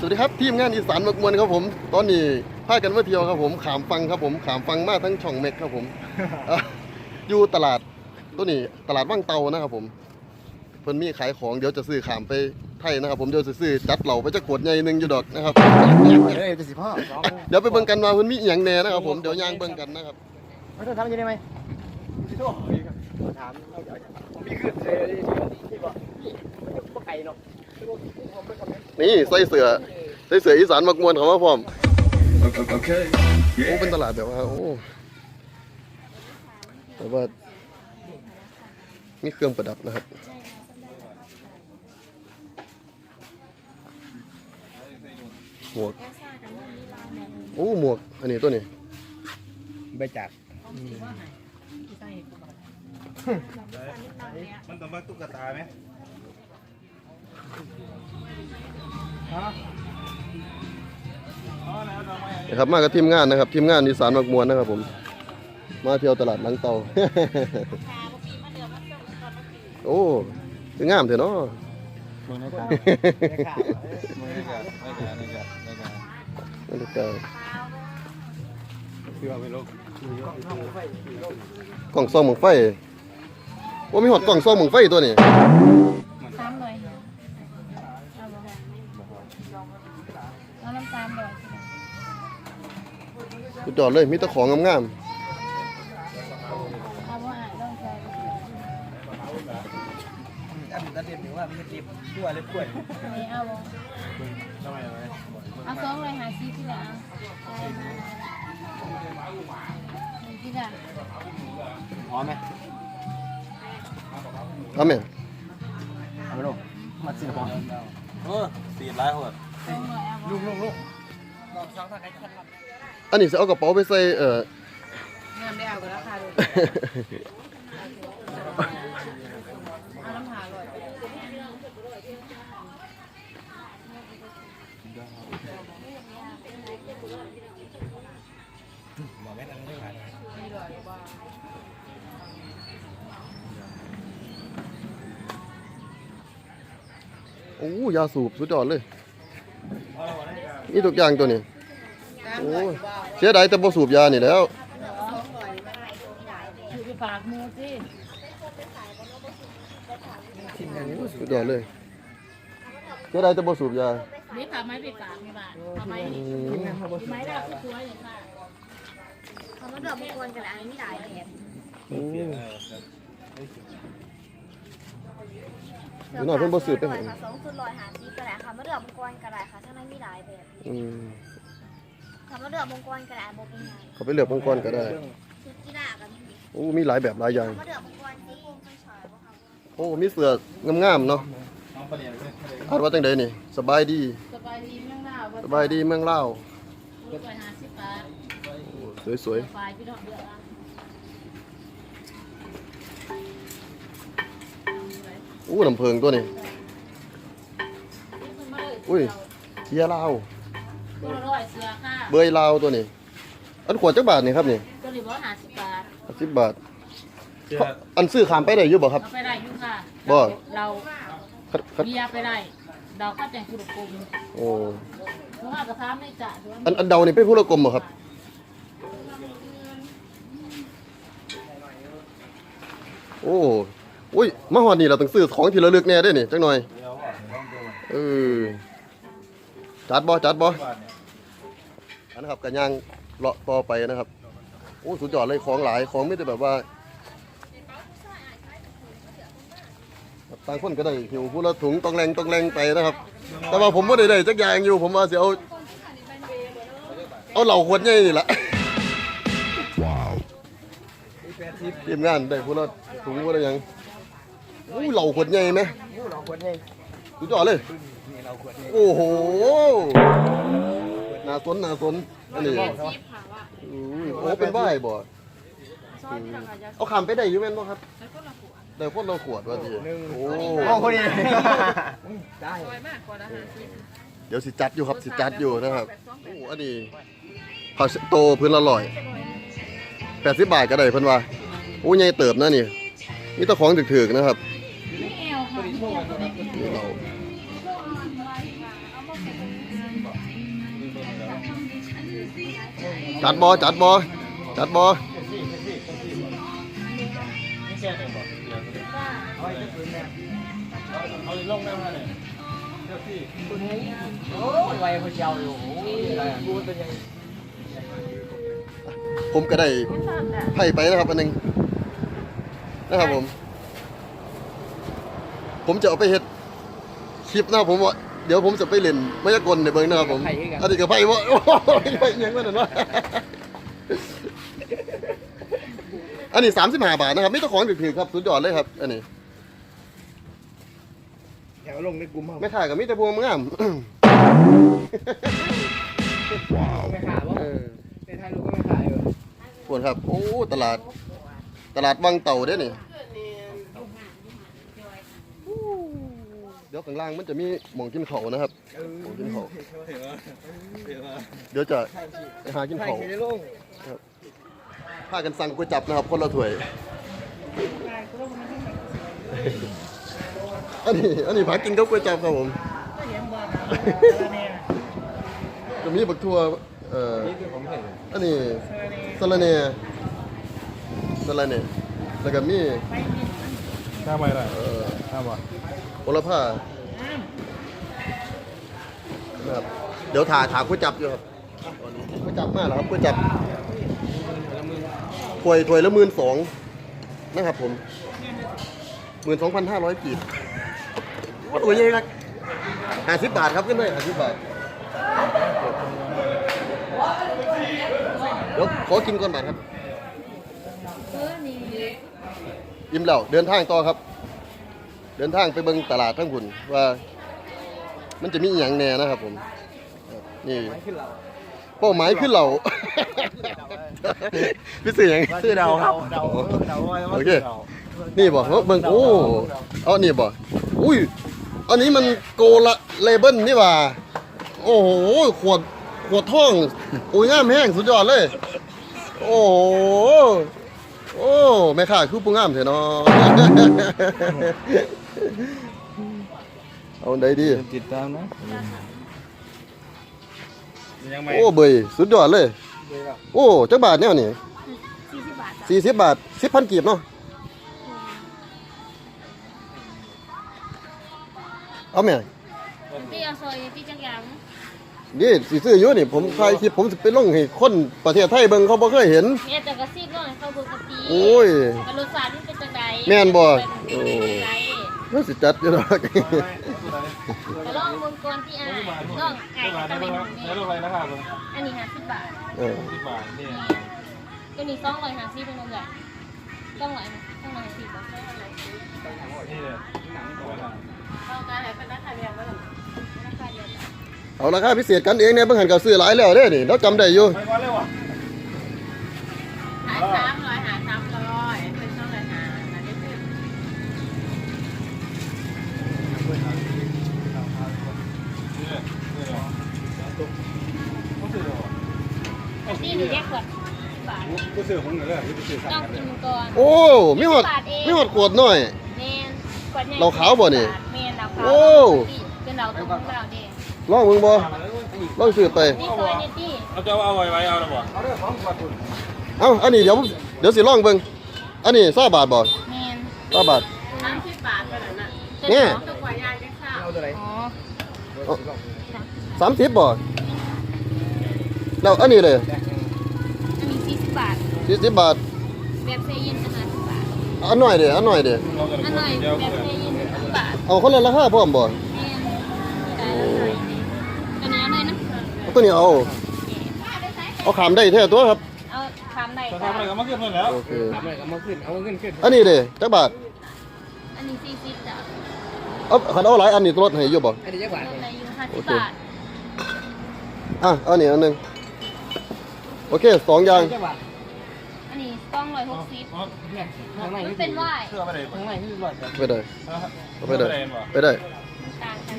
สวัสดีครับทีมงานอีสานมกมวลครับผม ตอนนี้พากันมาเที่ยวครับผมขามฟังครับผมขามฟังมาทั้งช่องเม็กครับผมอะอยู่ตลาดตัวนี้ตลาดว่างเตานะครับผมเพิ่นมีขายของเดี๋ยวจะซื้อขามไปไทยนะครับผมเดี๋ยวจะซื้อจัดเหล่าไปจะขวดใหญ่หนึงอยู่ดอกนะครับ เฮ้ยจะสิพ่อเดี๋ยวไปเบิ่งกันว่าเพิ่นมีอีหยังแหน่นะครับผมเดี๋ยวย่างเบิ่งกันนะครับไม่ต้องทำยังไงไหมพี่โต้ถามมีขึ้นเลยที่บอกพี่ไก่เนาะ นี่ใส่เสื้อใส่เสื้ออีสานมกมวลเขามาพร้อม Okay. โอ้เป็นตลาดแบบว่าโอ้แต่ว่ามีเครื่องประดับนะครับหมวกโอ้หมวกอันนี้ตัวนี้ใบจากมันต้องมาตุ๊กตาไหม นะครับมากับทีมงานนะครับ ทีมงานอีสานมักมวลนะครับ ผม มาเที่ยวตลาดหลังเตา โอ้คืองามเถอะเนาะมือในตาไม่ได้กันไม่ได้ไม่ได้ไม่ได้นั่นก็คือเอาไปลบกล่องซ่องหมองไฟว่ามีหอดกล่องซ่องหมองไฟตัวนี้ เอาน้ำตาลบ่อยสุดยอดเลยมีแต่ของงามเอาบ่อ่านต้องใจอันนั้นเรียนถึงว่ามีรีบชั่วเลยกล้วยอันนี้เอาบ่ทำไมอะไรเอาสองร้อยห้าสิบที่ละเอาที่ละหอมไหมๆเอาไหมเอาไปลงมาสิหอม เออสีร้ายหัวสองร้อยเอาบ่ลุงลุงลุงบอกสองทางไหนทันอันนี้จะเอากระเป๋าไปใส่เอ่อเงินได้เอาก็ราคาดูเโอ้ยาสูบสุดยอดเลยนี่ทุกอย่างตัวนี้โอ้ยเสียดายแต่บ่สูบยานี่แหล้วอยู่ไปฝากหมูสิทีมงานนี้สุดยอดเลยเสียดายแต่บ่สูบยานี่ฝากไม้ไปฝากนี่บ้านทำไมอืมไม้ดอกสวยๆเลยค่ะคำว่าดอกมงคลกับอันนี้หลายแบบ อืมอยู่หน่อยเพิ่นบ่สืบไปไปให้ ค่ะสองสุดลอยหาซีกระไรคำว่าดอกมงคลกับอะไรค่ะทั้งนั้นมีหลายแบบอืมคำว่าดอกมงคลกับอะไรบอกเป็นไงเขาไปเลือกมังกรก็ได้ชุดกีฬากันนี่โอ้มีหลายแบบหลายอย่างคำว่าดอกมงคลที่ไม่ใช่ว่าคำโอ้มีเสืองามๆเนาะน้องประเดี๋ยวเลยอ่านว่าจังไดนี่ สบายดี สบายดีเมืองลาวสบายดีเมืองลาวลูกไปหาสิบบาทโอ้สวยสบายพี่น้องเดือดร้อน อู้น้ำเพิงตัวนี้ อุ้ยเทียลาวตัวละร้อยเสือค่ะเบยลาวตัวนี้ อันขวดจักบาทนี่ครับนี่ตัวนี้บอกหาสิบบาทสิบบาทเชื่ออันซื้อขามไปได้อยู่บ่ครับ เอาไปได้อยุ่ค่ะบ่ เราคัดคัดเบียร์ไปได้เราก็แต่งกุฎกลมโอ้ เพราะว่ากระทำไม่จ่าด้วยอันอันเดานี่เป็นผู้ละกรมบ่ครับ โอ้ อุ้ยมาฮอดนี่เราต้องซื้อของที่ระลึกแน่เด้นี่จักหน่อยเดี๋ยวอะลองดูเออจัดบ่จัดบ่บ้านเนี่ยอันนะครับกันย่างเลาะต่อไปนะครับโอ้สุดยอดเลยของหลายของไม่แต่แบบว่าต่างคนก็ได้หิวผู้ละถุงต้องแรงต้องแรงไปนะครับ แต่ว่าผมไม่ได้ได้จักอย่างอยู่ ผมว่าสิเอาเอาเหล่าขวดใหญ่นี่แหละมีแปดสิบทีมงานได้ผู้ละถุงผู้ละหยังโอ้เหล่าขวดใหญ่ไหมยูเราขวดนี่สุดยอดเลย นี่เราขวดนี่โอ้โหน่าสนน่าสนอันนี้จีบค่ะว่าอุ้ยโอ้เป็นว่ายบ่ซอยที่เราจะเอาขามไปได้อยู่แม่นบ่ครับใช้คนละขวดได้คนเราขวดว่าดีโอ้โอ้คนนี้ได้สวยมากกว่าละห้าสิบเดี๋ยวสิจัดอยู่ครับสิจัดอยู่นะครับโอ้อันนี้ผักโตพื้นละร้อยแปดสิบบาทก็ได้เพิ่นว่าโอ้ใหญ่เติบนะนี่มีแตะของถึกๆนะครับ เราจัดบอจัดบอจัดบอนี่แค่ไหนบอกเดี๋ยวเอาได้หายไป็นยังผมก็ได้ไพ่ไปนะครับอันหนึงนะครับผม ผมจะเอาไปเฮ็ดคลิปหน้าผมว่าเดี๋ยวผมจะไปเล่นมายากลในเบิ้งนะครับผมอันนี้ก็ไพ่ว่าโอ้ยไพ่ยังไม่นั่นวะอันนี้สามสิบห้าบาทนะครับไม่ต้องของถือๆครับสุดยอดเลยครับ อันนี้แถวลงในกลุ่มเขาไม่ขายกับมิตรพวงงามไม่ขาดว่าเออในไทยลูกก็ไม่ขายอยู่ควรครับ โอ้ ตลาด ตลาดวังเต่าเด้อนี่ เดี๋ยวข้างล่างมันจะมีหม่องกินเขาวนะครับหม่องกินเขาวเห็นว่าเห็นว่าเดี๋ยวจะไปหากินไทยเขาวเคยได้ลงพากันสั่งก๋วยจับนะครับ คนละถ้วย อันนี้อันนี้พากินกับก๋วยจับครับผมก็มีบักทั่วเอ่อนี่คือของเห็นอันนี้สะระเนสะระเนแล้วก็มีหน้าไปเลยเอ่อ หน้าบ่โหระพานะครับเดี๋ยวถ่ายถามก๋วยจับอยู่ครับก๋วยจับมากแล้วครับก๋วยจับถ้วยถ้วยละหมื่นสองนะครับผมหมื่นสองพันห้าร้อยกีบว่าตัวใหญ่ครับห้าสิบบาทครับขึ้นเลยห้าสิบบาทเดี๋ยวขอกินก่อนบาทครับเออนี่ยิ้มแล้วเดินทางต่อครับ เดินทางไปเบิ่งตลาดทั้งหุ่นว่า มันจะมีอหย่างแหน่นะครับผมครับนี่ไม่ขึ้นเราเป้าหมายขึ้นเหล่าพี่สื่อหยังชื่อเดาครับเดาเดาไว้ว่าโอเคนี่บอกว่าเบิ่งโอ้เอานี่บอกอุ้ยอันนี้มันโกละเลเบิลนี่หว่าโอ้โหขวดขวดท่องโอ้ยงามแห้งสุดยอดเลย โอ้โหโอ้แม่ค้าคือผู้งามเถอะเนาะ เอาได้ดีติดตามนะ ยังไม่โอ้เบยสุดยอดเลยเลยแบบโอ้จักบาทเนี่ยนี่สี่สิบบาทจ้ะสี่สิบบาทสิบพันกีบเนาะเอาแม่พี่เอาซอยพี่จักรยานนี่สิซื้ออยู่นี่ผมถ่ายคลิปผมสิไปลงให้คนประเทศไทยเบิ่งเขาบ่เคยเห็นเนี่ยแต่กระซิบหน่อยเข้าปกติโอ้ยกระรสชาติมันเป็นจังไดแม่นบ่โอ้ ไมันสิจัดอยู่ดอกลองเมืองก่อนที่อ่ายน้องไก่ตะเมบาทได้รูปอะไรนะครับอันนี้ห้าสิบบาทเออสิบบาทนี่ตัวนี้สองร้อยห้าสิบเป็นนมใหญ่สองร้อยสองร้อยสิบบาทนี่เลยเอาการไหนเป็นราคาเดียวกันราคาเดียวกันเอาราคาพิเศษกันเองเนี่ยเบิ่งหันก็ซื้อหลายแล้วเด้นี่เราจำได้อยู่ไปก่อนเลยวะหาย นนี้หนูแยกขวดบาทก็ซื้อของเหนือเลยก็ซื้อต้องกินก่อนโอ้มีหอดมีหอดขวดน้อยเมนขวดใหญ่เราขาวบ่นี่เมนเราขาวโอ้ เป็นเราตรงเราเด้ลองมึงบ่ลองซื้อไป นี่ซอยนี่ที่เอาจะเอาไว้ไว้เอาหรือเปล่าเอาเรื่องของขวดคุณเอ้าอันนี้เดี๋ยวผมเดี๋ยวสิลองเบิ่งอันนี้20บาทบ่เมน20บาทสามสิบบาทเท่านั้นน่ะเนี่ยตัวกว่าใหญ่จังค่ะเอาตัวไหนอ๋อสามสิบบ่แล้วอันนี้เลยอันนี้สี่สิ บบาทสี่สิบบาทแบบเซยินอันนั้นสิบบาทอันหน่อยเดียวอันหน่อยเดียวอันหน่อยแบบเซยินสิบบาทเอาคนละราคาพร้อมบ่เมนแต่ละหน่อยนี่ตัวนี้เลยนะเอาตัวนี้เอาเอาขามได้แท้ตัวครับเอาคำไหนจะทำอะไรก็มาขึ้นมาแล้วโอเคทำอะไรก็มาขึ้น เอาเงินขึ้นอันนี้เด้จักบาทอันนี้สี่สิบจ้ะเอาคันเอาหลายอันนี้ลดให้อยู่บ่อันนี้จักบาทลดเลยอายุห้าสิบบาท อะเอาอันนี้อันหนึง โอเคสองอย่างจักบาทอันนี้สองร้อยหกสิบเนี่ยข้างในมันเป็นว่ายเสื้อไปไหนข้างในคือร้อยไปได้เอาไปได้ไปไปได้ต่างกัน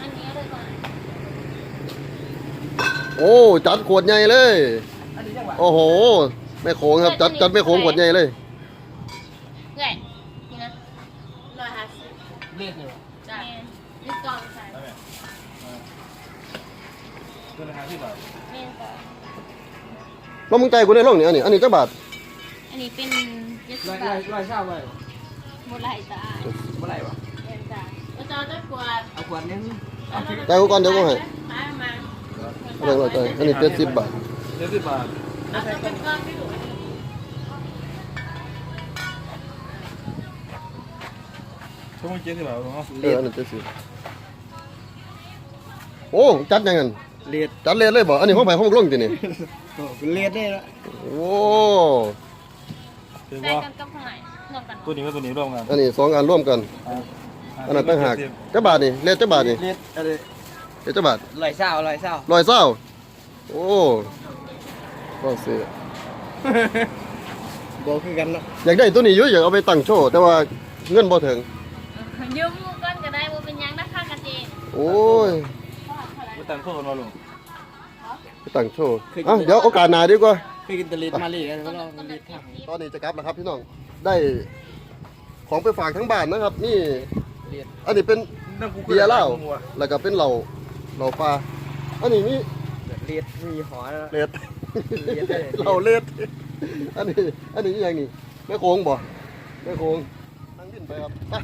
อันนี้เลยก่อนโอ้จัดขวดใหญ่เลยอันนี้จักบาทโอ้โหแม่โขงครับจัดจัดแม่โขงขวดใหญ่เลยเง่ายนี่นะร้อยห้าสิบเรียกเลยจ้ะนี่กล่องใส่ ตัวละห้าสิบบาทเมนก่อนแล้วมึงใจกูได้ลงนี่อันนี้อันนี้จักบาทอันนี้เป็นเจ็ดสิร้บอยร้บาอยทร้อยเศร้าไปหมดไหลจ้าเมื่อไหร่วะเมนจ้าก็จะได้กวาดเอาขวดนึงใจกูก่อนเดี๋ยวกูให้มามาเรื่องอะไรใจอันนี้เจ็ดสิบบาทเจ็ดสิบบาทเอาตัวเป็นก้อนไม่ถูกชั่วโมงเจ็ดสิบบาทเนาะเอออันนี้เจ็ดสิบโอ้จัดยังไง เลียดจัดเลยเลยบ่อันนี้ห้องไปห้องลงตินี่โอ้เลียดได้ละโอ้เป็นใส่ว่ากันกับข้างในรวมกันตัวนี้กับตัวนี้ร่วมกันอันนี้สองอันร่วมกันอันนั้นต่างหากจักบาทนี่เลทจักบาทนี่เลียดอะไรเลทจักบาทร้อยเศร้าร้อยเศร้าร้อยเศร้าโอ้ก็เสียบอกคือกันเนาะอยากได้ตัวนี้อยู่อยากเอาไปตั้งโชว์แต่ว่าเงินบ่ถึงยืมก้อนก็ได้ว่าเป็นยังนะคะกันเจโอ้ย ไม่ตังค์โทษกันมาลุงไปตั้งโชว์เอ้าเดี๋ยวโอกาสหน้าดีกว่าเคยกินแตะลีดมาลีกันแล้วเราลีดทำตอนนี้จะกลับแล้วครับพี่น้อง ได้ของไปฝากทั้งบ้านนะครับ นี่เลียดอันนี้เป็นนั่งกูเบียร์เหล้า แล้วก็เป็นเหล้า เหล้าปลา อันนี้นี่เลียดมีหอแล้วเลดเลดได้เหล้าเลดอันนี้ อันนี้อหย่างนี้แม่โค้งบ่แม่โค้งนั่งบินไปครับไป